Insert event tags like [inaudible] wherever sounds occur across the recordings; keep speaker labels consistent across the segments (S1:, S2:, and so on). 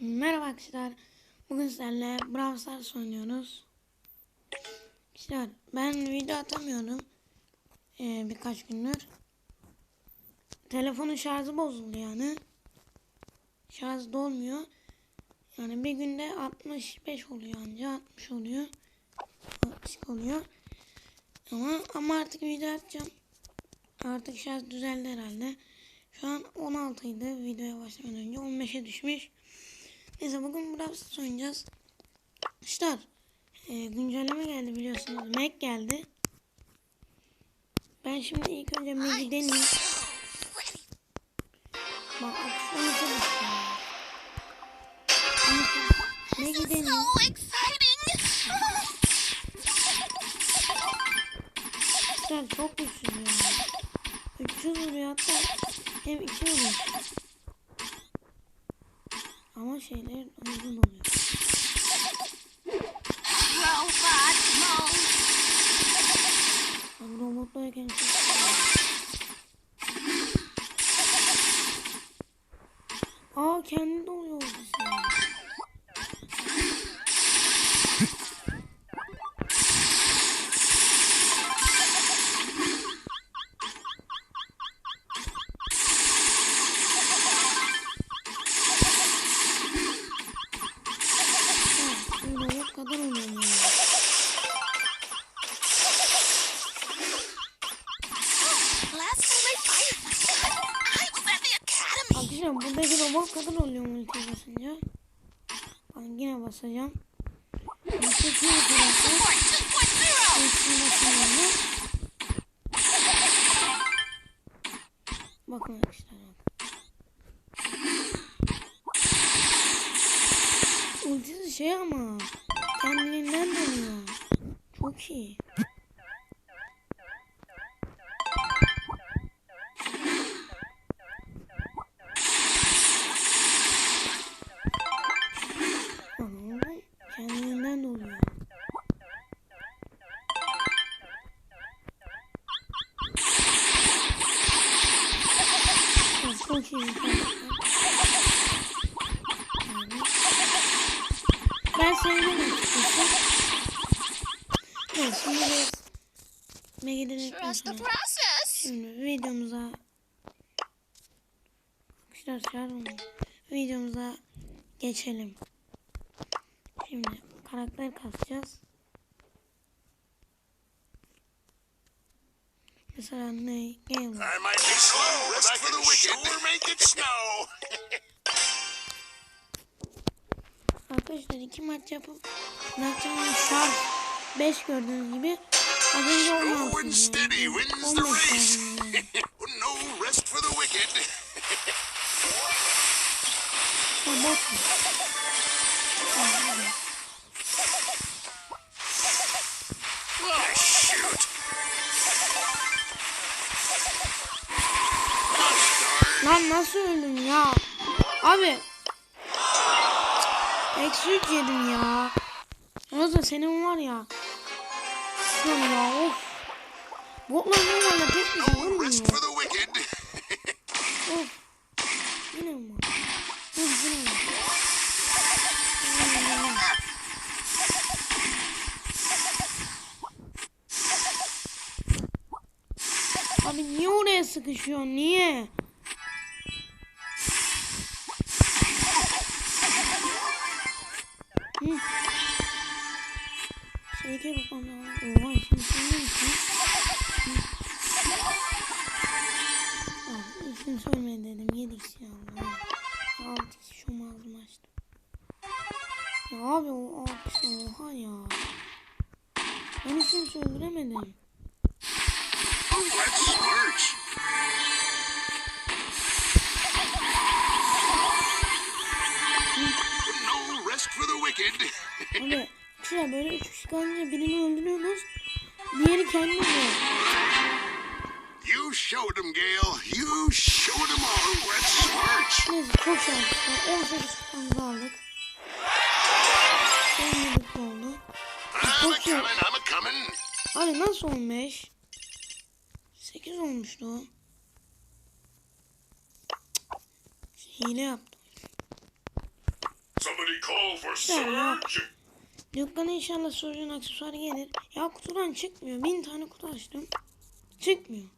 S1: Merhaba arkadaşlar. Bugün sizlerle Brawl Stars oynuyoruz. Arkadaşlar ben video atamıyorum. Ee, birkaç gündür. Telefonun şarjı bozuldu yani. Şarj dolmuyor. Yani bir günde 65 oluyor anca 60 oluyor. 60 oluyor. Ama ama artık video atacağım. Artık şarj düzeldi herhalde. Şu an 16 idi videoya başlamadan önce 15'e düşmüş. Neyse bugün Brawl Stars oynayacağız. Arkadaşlar e, güncelleme geldi biliyorsunuz. Mac geldi. Ben şimdi ilk önce Mac'i deneyeyim. Bak akşam çalışıyor. Mac'i deneyeyim. Arkadaşlar çok güçsüz ya. 300 vuruyor hatta hem 2 vuruyor. Ama Ben yine basacağım. Multi bir tarafı.
S2: 2.0.
S1: Üstüne basıyorum. Bakın arkadaşlar. Ultisi şey ama kendiliğinden dönüyor. Çok iyi. Açıkçası. Evet şimdi biz Megiden'in
S2: Trust the
S1: sonra
S2: process.
S1: şimdi videomuza Arkadaşlar çağırın mı? Videomuza geçelim. Şimdi karakter kasacağız. Mesela ne? Gale.
S3: I might be slow, but I can sure make it snow. [laughs]
S1: Arkadaşlar iki maç yapıp bırakacağım şarj 5 gördüğünüz gibi az önce 16
S3: Slow and steady
S1: yani.
S3: wins the
S1: 15
S3: race.
S1: lazım [laughs] yani.
S3: no rest for the wicked. [laughs]
S1: Da senin var ya. Şuna ya of. Botlar normalde pek bir şey
S3: wicked.
S1: Of. Yine mi? var? Of yine mi? Abi niye oraya sıkışıyor? Niye? Şeyde bakmam lazım. Oha şimdi ne misin? Abi isim söyleme dedim. Yedik ya. Altı şu ağzımı açtım. Ya abi o altı oha ya. Ben isim söylemedim.
S3: Let's march. No rest for the wicked.
S1: Şuraya böyle üç kişi kalınca birini öldürüyorsunuz. Diğeri kendi oluyor.
S3: You showed him, Gale. You showed him all. Let's march.
S1: Neyse çok şanslı. 18 kupamızı aldık. 17 kupa oldu.
S3: I'm a coming, I'm a coming.
S1: Abi nasıl 15? 8 olmuştu o. Hile yaptım.
S4: we call for
S1: Yeah. Dükkana inşallah sorunun aksesuarı gelir. Ya kutudan çıkmıyor. Bin tane kutu açtım. Çıkmıyor.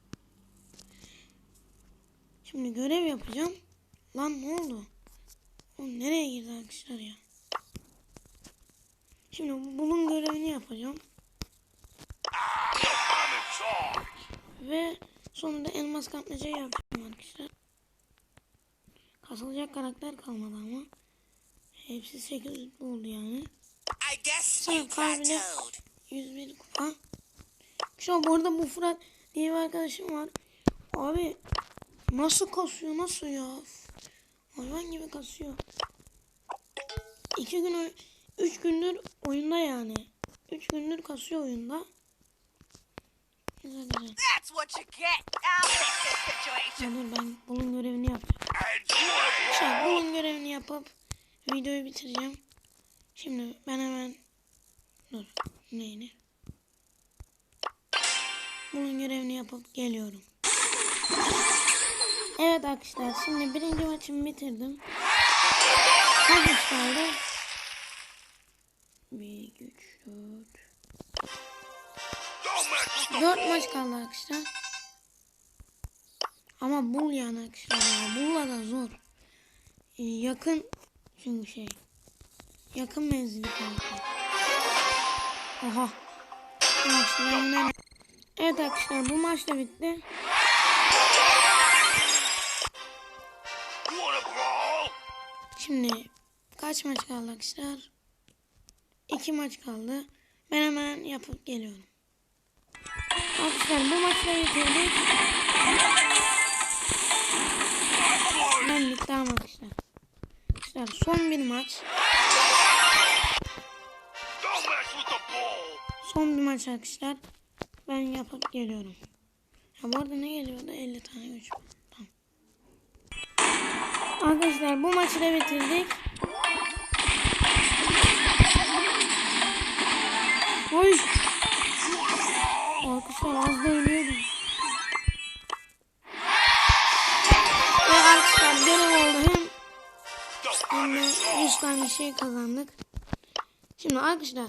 S1: Şimdi görev yapacağım. Lan ne oldu? Oğlum nereye girdi arkadaşlar ya? Şimdi bu bulun görevini yapacağım. Ve sonunda elmas kapmacayı yapacağım arkadaşlar. Kasılacak karakter kalmadı ama. Hepsi 8 oldu yani.
S2: I guess
S1: Sen kalbine
S2: plateaued.
S1: 101 kupa. Şu an bu arada bu Fırat diye bir arkadaşım var. Abi nasıl kasıyor nasıl ya? Hayvan gibi kasıyor. İki gün, üç gündür oyunda yani. Üç gündür kasıyor oyunda. Güzel güzel.
S2: That's what you get. Fix this situation.
S1: Dur ben bunun görevini yapacağım. Şey, bunun görevini yapıp videoyu bitireceğim. Şimdi ben hemen dur neyini? Bunun görevini yapıp geliyorum. Evet arkadaşlar şimdi birinci maçımı bitirdim. Kaç maç kaldı? 1, 2, 3, 4.
S4: Don't mess with the
S1: 4
S4: ball.
S1: maç kaldı arkadaşlar. Ama bul yani arkadaşlar. Bulla da zor. Ee, yakın çünkü şey. Yakın menzili kanka. Oha. Evet arkadaşlar bu maç da bitti. Şimdi kaç maç kaldı arkadaşlar? 2 maç kaldı. Ben hemen yapıp geliyorum. Arkadaşlar bu maçı da bitirdik. Ben bitti arkadaşlar. Arkadaşlar son bir maç. Son bir maç arkadaşlar. Ben yapıp geliyorum. Ya bu arada ne geliyordu? 50 tane güç. Tamam. Arkadaşlar bu maçı da bitirdik. Oy. Arkadaşlar az da ölüyordum. Ve arkadaşlar görev oldu. Hem hem
S4: I'm
S1: de
S4: in
S1: 100
S4: charge.
S1: tane şey kazandık. Şimdi arkadaşlar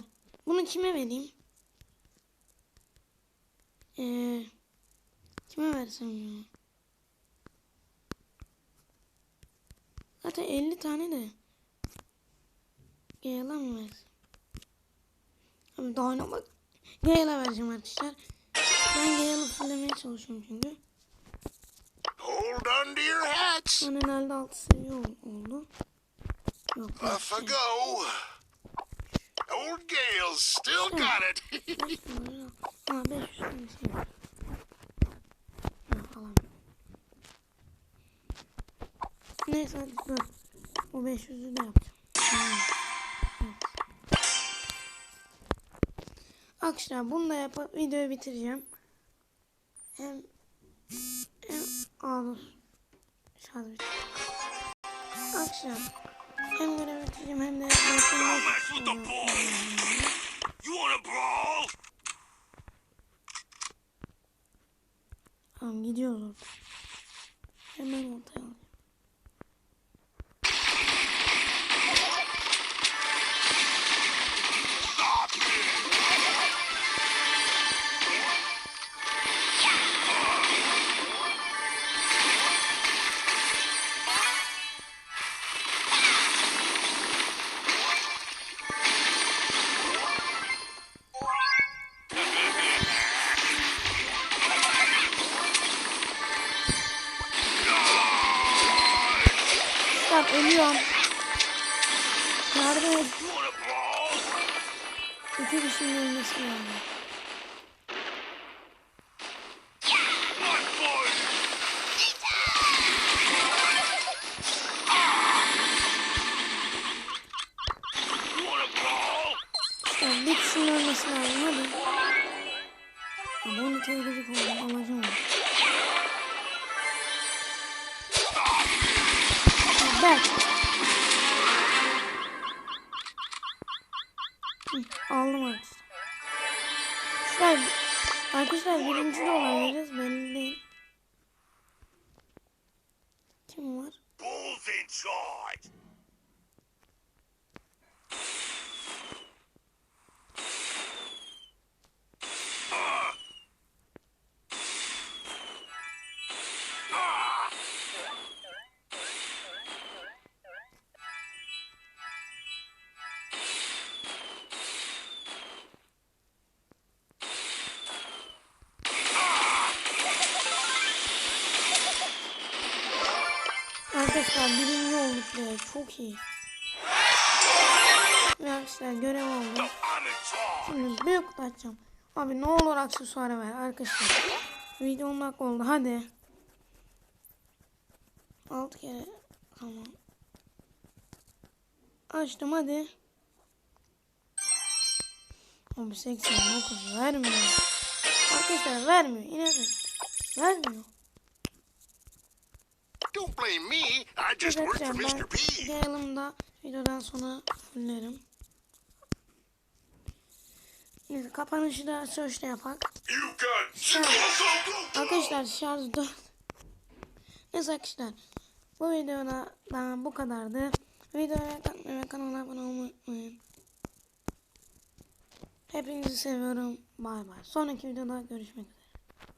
S1: bunu kime vereyim? Ee, kime versem ya? Zaten 50 tane de. Gale'a mı versem? Abi daha bak. Gale'a vereceğim arkadaşlar. Ben Gale'ı fullemeye çalışıyorum çünkü.
S3: Hold on to your hats.
S1: Son herhalde 6 seviye ol- oldu. Yok.
S3: Off I go. Old Gale's still got it. [laughs]
S1: Ha 500 tane şey var. Falan. Neyse hadi dur. O 500'ü de yapacağım. Tamam. Arkadaşlar bunu da yapıp videoyu bitireceğim. Hem hem dur. Şarj. Arkadaşlar hem görev bitireceğim hem de
S4: Don't mess with the ball. You wanna brawl?
S1: Tamam gidiyoruz orada. Hemen ortaya Yardım et.
S4: You wanna brawl?
S1: İki kişinin ölmesi lazım. Yani bir kişinin ölmesi lazım hadi. Ama onu tehlikeli oldum alacağım onu. Arkadaşlar birinci de olabiliriz belli değil. Kim var?
S4: Bull's in charge.
S1: Arkadaşlar birinci olduk be. Çok iyi. Arkadaşlar görev
S4: charge.
S1: Şimdi büyük kutu. Abi ne olur aksesuarı ver arkadaşlar. Video 10 dakika oldu hadi. 6 kere tamam. Açtım hadi. Abi 89 vermiyor. Arkadaşlar vermiyor. İnanın. Vermiyor.
S3: Don't blame me. I just work for Mr. P.
S1: yayınımda videodan sonra fullerim. Neyse kapanışı da sözle yapak. Arkadaşlar şarj 4. Neyse arkadaşlar. Bu videoda daha bu kadardı. Videoya katmayı ve kanala abone olmayı unutmayın. Hepinizi seviyorum. Bay bay. Sonraki videoda görüşmek üzere.